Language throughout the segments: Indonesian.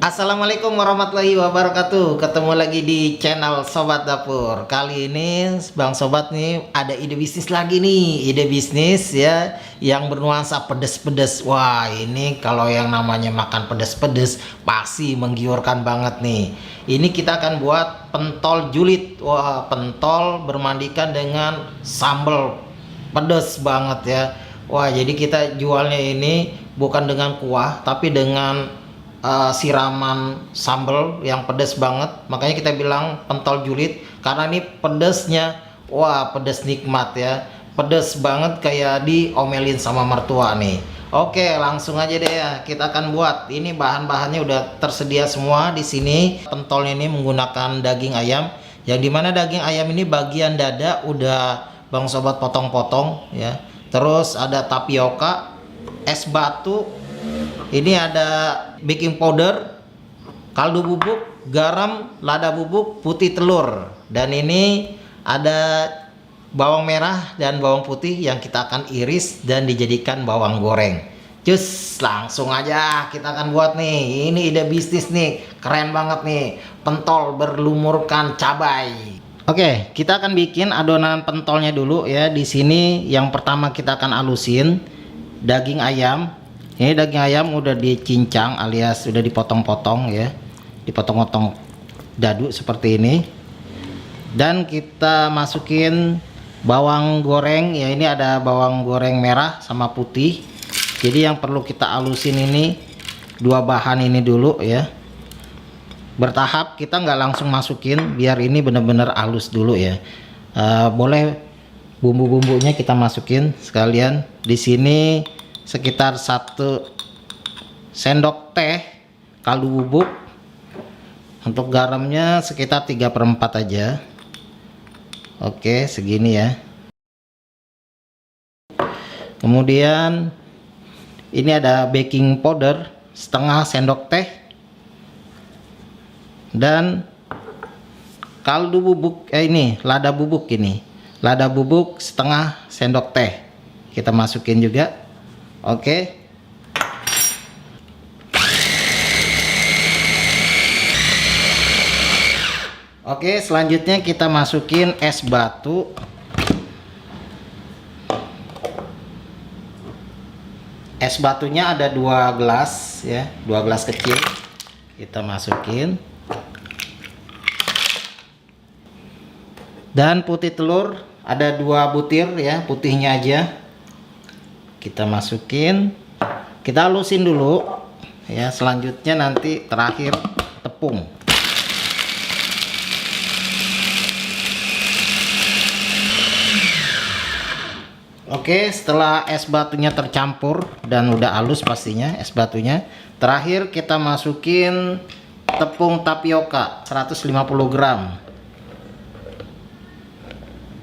Assalamualaikum warahmatullahi wabarakatuh. Ketemu lagi di channel Sobat Dapur. Kali ini Bang Sobat nih ada ide bisnis lagi nih. Ide bisnis ya Yang bernuansa pedes-pedes. Wah ini kalau yang namanya makan pedes-pedes Pasti menggiurkan banget nih. Ini kita akan buat pentol julid. Wah pentol bermandikan dengan sambal. Pedes banget ya. Wah jadi kita jualnya ini bukan dengan kuah Tapi dengan uh, siraman sambal yang pedas banget. Makanya kita bilang pentol julid karena ini pedesnya wah pedes nikmat ya. Pedes banget kayak diomelin sama mertua nih. Oke langsung aja deh ya kita akan buat. Ini bahan-bahannya udah tersedia semua di sini. Pentol ini menggunakan daging ayam. Yang di mana daging ayam ini bagian dada udah bang sobat potong-potong ya. Terus ada tapioka es batu ini ada baking powder kaldu bubuk garam lada bubuk putih telur. Dan ini ada bawang merah dan bawang putih yang kita akan iris dan dijadikan bawang goreng. Cus langsung aja kita akan buat nih. Ini ide bisnis nih keren banget nih. Pentol berlumurkan cabai. Oke, kita akan bikin adonan pentolnya dulu ya. Di sini yang pertama kita akan alusin daging ayam ini daging ayam udah dicincang alias udah dipotong-potong ya. Dipotong-potong dadu seperti ini. Dan kita masukin bawang goreng. Ya ini ada bawang goreng merah sama putih. Jadi yang perlu kita alusin ini dua bahan ini dulu ya. Bertahap kita nggak langsung masukin biar ini benar-benar halus dulu ya. Uh, boleh bumbu-bumbunya kita masukin sekalian. Di sini sekitar satu sendok teh kaldu bubuk. Untuk garamnya sekitar 3 per 4 aja. Oke segini ya. Kemudian ini ada baking powder setengah sendok teh. Dan kaldu bubuk eh ini lada bubuk ini. Lada bubuk setengah sendok teh. Kita masukin juga Oke. Oke, selanjutnya kita masukin es batu. Es batunya ada dua gelas ya, dua gelas kecil. Kita masukin. Dan putih telur ada dua butir ya, putihnya aja kita masukin. Kita halusin dulu. Ya selanjutnya nanti terakhir tepung. Oke setelah es batunya tercampur dan udah halus pastinya es batunya terakhir kita masukin tepung tapioka 150 gram.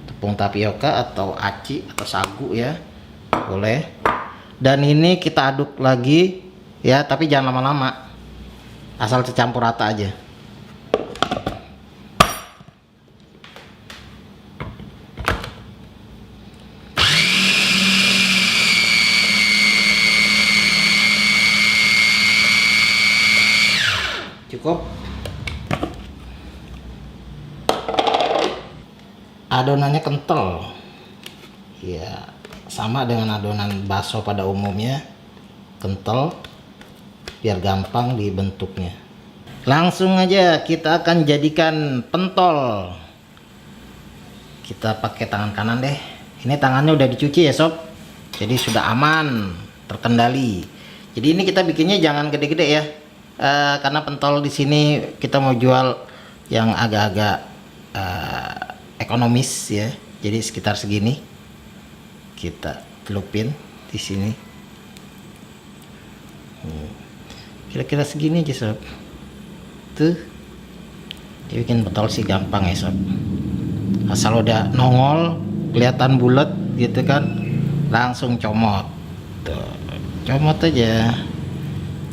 Tepung tapioka atau aci atau sagu ya boleh. Dan ini kita aduk lagi ya tapi jangan lama-lama. Asal tercampur rata aja. Cukup. Adonannya kental. Ya sama dengan adonan bakso pada umumnya kental biar gampang dibentuknya. Langsung aja kita akan jadikan pentol. Kita pakai tangan kanan deh. Ini tangannya udah dicuci ya sob? Jadi sudah aman terkendali. Jadi ini kita bikinnya jangan gede-gede ya. E, karena pentol di sini kita mau jual yang agak-agak e, ekonomis ya. Jadi sekitar segini kita. Celupin di sini. Hmm. kira-kira segini aja sob. Tuh. Dia bikin botol sih gampang ya sob. Asal udah nongol kelihatan bulat gitu kan. Langsung comot. Tuh. Comot aja.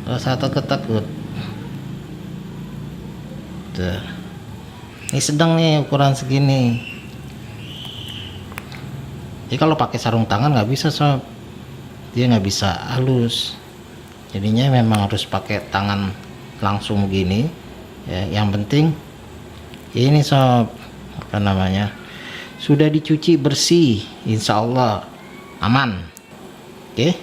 Kalau satu ketakut tuh. Ini sedang nih ukuran segini jadi kalau pakai sarung tangan nggak bisa sob. Dia nggak bisa halus. Jadinya memang harus pakai tangan langsung begini ya. Yang penting ini sob apa namanya sudah dicuci bersih insya Allah. Aman. Oke.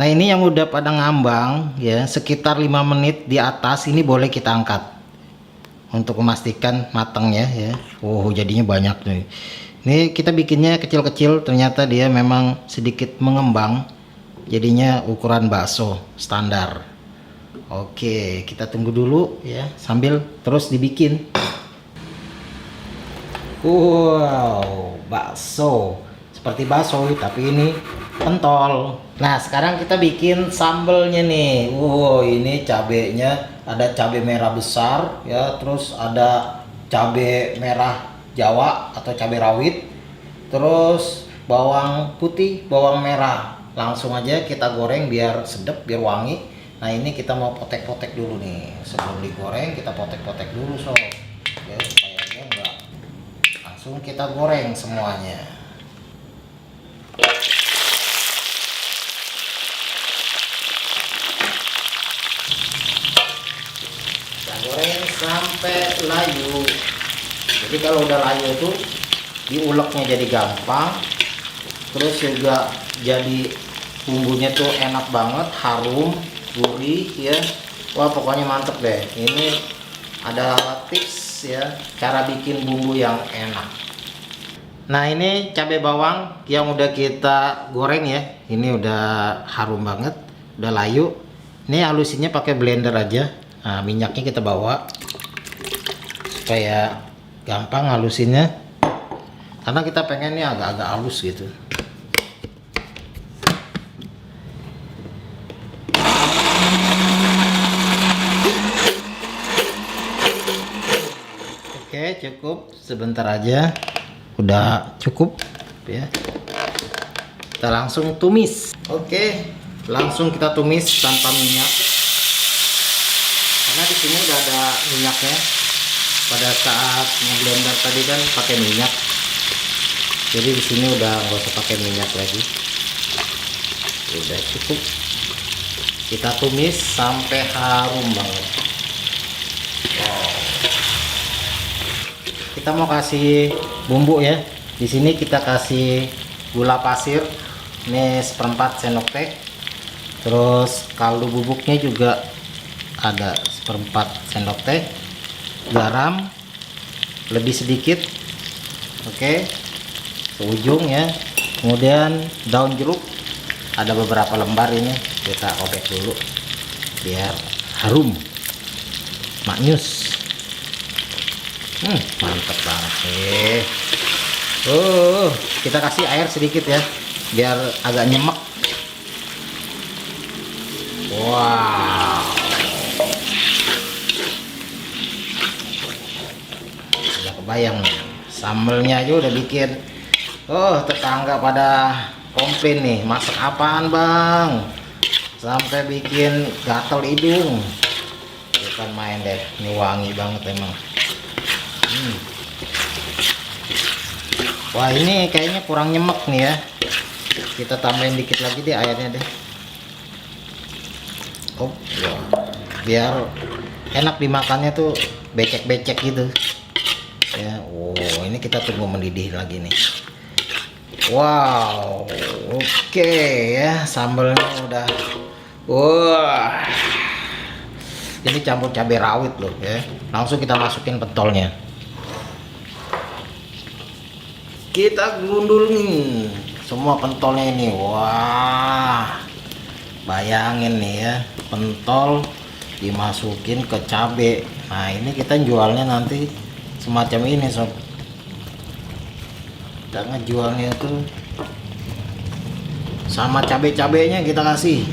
Nah ini yang udah pada ngambang ya. Sekitar 5 menit di atas ini boleh kita angkat. Untuk memastikan matangnya ya. Oh jadinya banyak nih ini kita bikinnya kecil-kecil ternyata dia memang sedikit mengembang jadinya ukuran bakso standar oke kita tunggu dulu ya sambil terus dibikin Wow, bakso. Seperti bakso tapi ini pentol. Nah, sekarang kita bikin sambelnya nih. Wow, ini cabenya ada cabai merah besar ya, terus ada cabai merah Jawa atau cabai rawit. Terus bawang putih, bawang merah. Langsung aja kita goreng biar sedap, biar wangi. Nah, ini kita mau potek-potek dulu nih. Sebelum digoreng kita potek-potek dulu, sob. Ya, supaya dia enggak langsung kita goreng semuanya goreng sampai layu jadi kalau udah layu tuh diuleknya jadi gampang terus juga jadi bumbunya tuh enak banget harum gurih ya. Wah pokoknya mantep deh. Ini ada tips ya cara bikin bumbu yang enak. Nah ini cabai bawang yang udah kita goreng ya. Ini udah harum banget udah layu. Ini halusinnya pakai blender aja. Nah, minyaknya kita bawa supaya gampang halusinnya. Karena kita pengennya agak-agak halus gitu. Oke cukup. Sebentar aja. Udah cukup ya. Kita langsung tumis. Oke langsung kita tumis tanpa minyak. Karena di sini udah ada minyaknya pada saat ngeblender tadi kan pakai minyak. Jadi di sini udah nggak usah pakai minyak lagi. Udah cukup. Kita tumis sampai harum banget. Kita mau kasih bumbu ya. Di sini kita kasih gula pasir ini seperempat sendok teh. Terus kaldu bubuknya juga ada seperempat sendok teh garam lebih sedikit oke ke ujung ya kemudian daun jeruk ada beberapa lembar ini kita obek dulu biar harum maknyus Hmm, mantep banget nih. Oh, kita kasih air sedikit ya, biar agak nyemek. Wow. Udah kebayang nih, sambelnya aja udah bikin. Oh, tetangga pada komplain nih, masak apaan bang? Sampai bikin gatel hidung. Bukan main deh, ini wangi banget emang. Hmm. Wah ini kayaknya kurang nyemek nih ya Kita tambahin dikit lagi deh airnya deh Oh ya. Biar enak dimakannya tuh becek-becek gitu ya Oh ini kita tunggu mendidih lagi nih. Wow Oke ya Sambalnya udah Wah. Ini campur cabai rawit loh ya. Langsung kita masukin pentolnya. Kita gundulin semua pentolnya ini. Wah bayangin nih ya pentol dimasukin ke cabe nah ini kita jualnya nanti semacam ini sob. Kita ngejualnya itu sama cabe-cabenya kita kasih.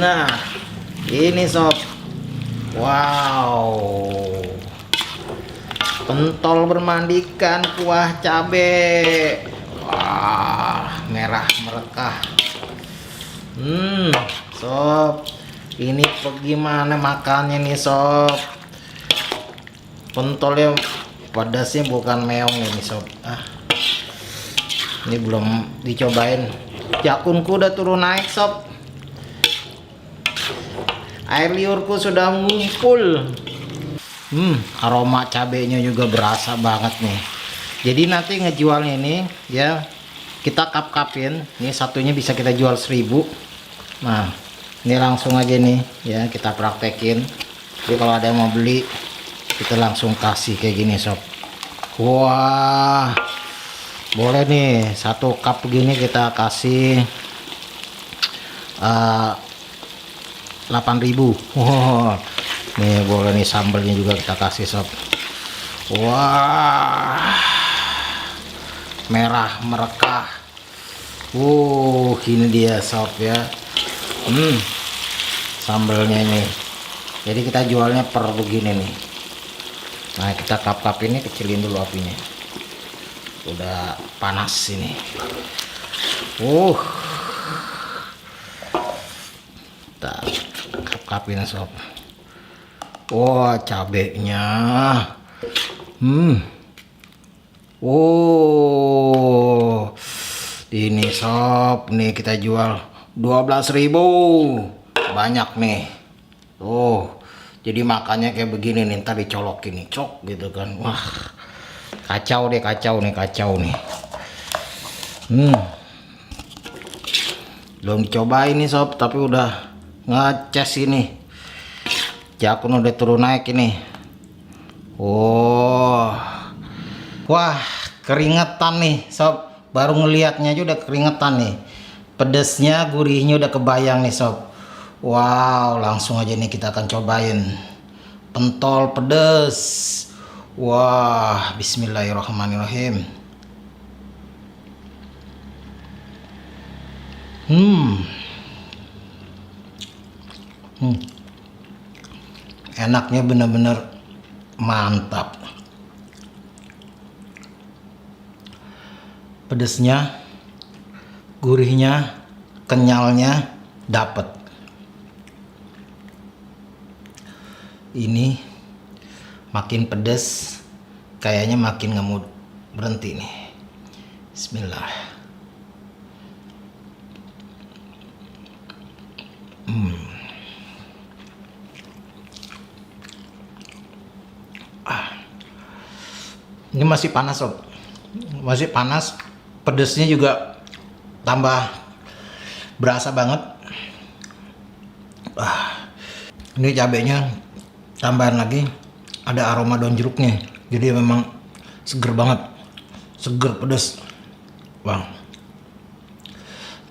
Nah ini sob. Wow. Pentol bermandikan kuah cabe. Wah merah merekah. Hmm sob. Ini bagaimana makannya nih sob? Pentolnya pedasnya bukan meong ini sob. Ah. ini belum dicobain. Jakunku udah turun naik sob. Air liurku sudah ngumpul hmm aroma cabenya juga berasa banget nih. Jadi nanti ngejualnya ini ya kita kap-kapin. Ini satunya bisa kita jual 1000 nah ini langsung aja nih ya kita praktekin. Jadi kalau ada yang mau beli kita langsung kasih kayak gini sob. Wah boleh nih satu cup begini kita kasih uh, 8000 wow nih boleh nih sambelnya juga kita kasih sob. Wah merah merekah. Uh ini dia sob ya. Hmm sambelnya ini. Jadi kita jualnya per begini nih. Nah kita kap-kap ini kecilin dulu apinya. Udah panas ini. Uh. Kita kap-kapin sob. Wah cabenya. Hmm. Oh. Ini sob nih kita jual 12.000 banyak nih. Oh jadi makannya kayak begini nih ntar dicolok ini cok gitu kan. Wah kacau deh kacau nih kacau nih. Hmm. Belum dicoba ini sob tapi udah ngeces ini. Jakun udah turun naik ini. Oh wah keringetan nih sob. Baru ngelihatnya aja udah keringetan nih. Pedesnya gurihnya udah kebayang nih sob wow langsung aja nih kita akan cobain pentol pedes Wah, bismillahirrahmanirrahim. Hmm. Hmm. Enaknya benar-benar mantap. Pedesnya, gurihnya, kenyalnya dapat. Ini makin pedas kayaknya makin nggak mau berhenti nih Bismillah hmm. ah. ini masih panas sob masih panas pedesnya juga tambah berasa banget ah. ini cabenya tambahan lagi ada aroma daun jeruknya. Jadi memang seger banget. Seger pedes. Bang.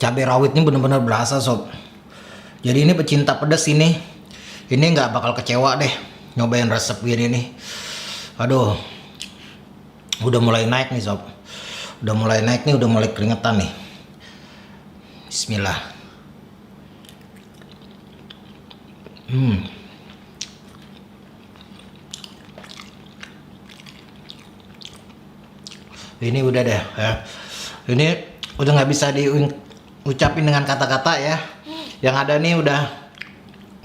Cabai rawit ini bener-bener berasa sob. Jadi ini pecinta pedas ini. Ini nggak bakal kecewa deh nyobain resep gini nih. Aduh. Udah mulai naik nih sob. Udah mulai naik nih udah mulai keringetan nih. Bismillah. Hmm ini udah deh ya. Ini udah nggak bisa diucapin dengan kata-kata ya. Yang ada nih udah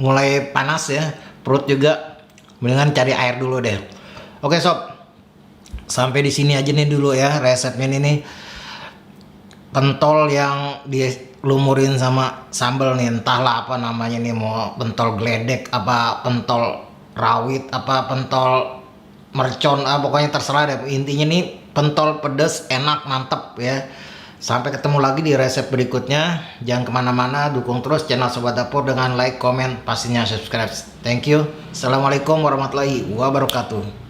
mulai panas ya. Perut juga mendingan cari air dulu deh. Oke sob. Sampai di sini aja nih dulu ya resepnya ini pentol yang dilumurin sama sambal nih entahlah apa namanya nih mau pentol geledek apa pentol rawit apa pentol mercon ah pokoknya terserah deh. Intinya nih pentol pedas enak mantep ya. Sampai ketemu lagi di resep berikutnya. Jangan ke mana-mana dukung terus channel sobat dapur dengan like comment pastinya subscribe. Thank you. Assalamualaikum warahmatullahi wabarakatuh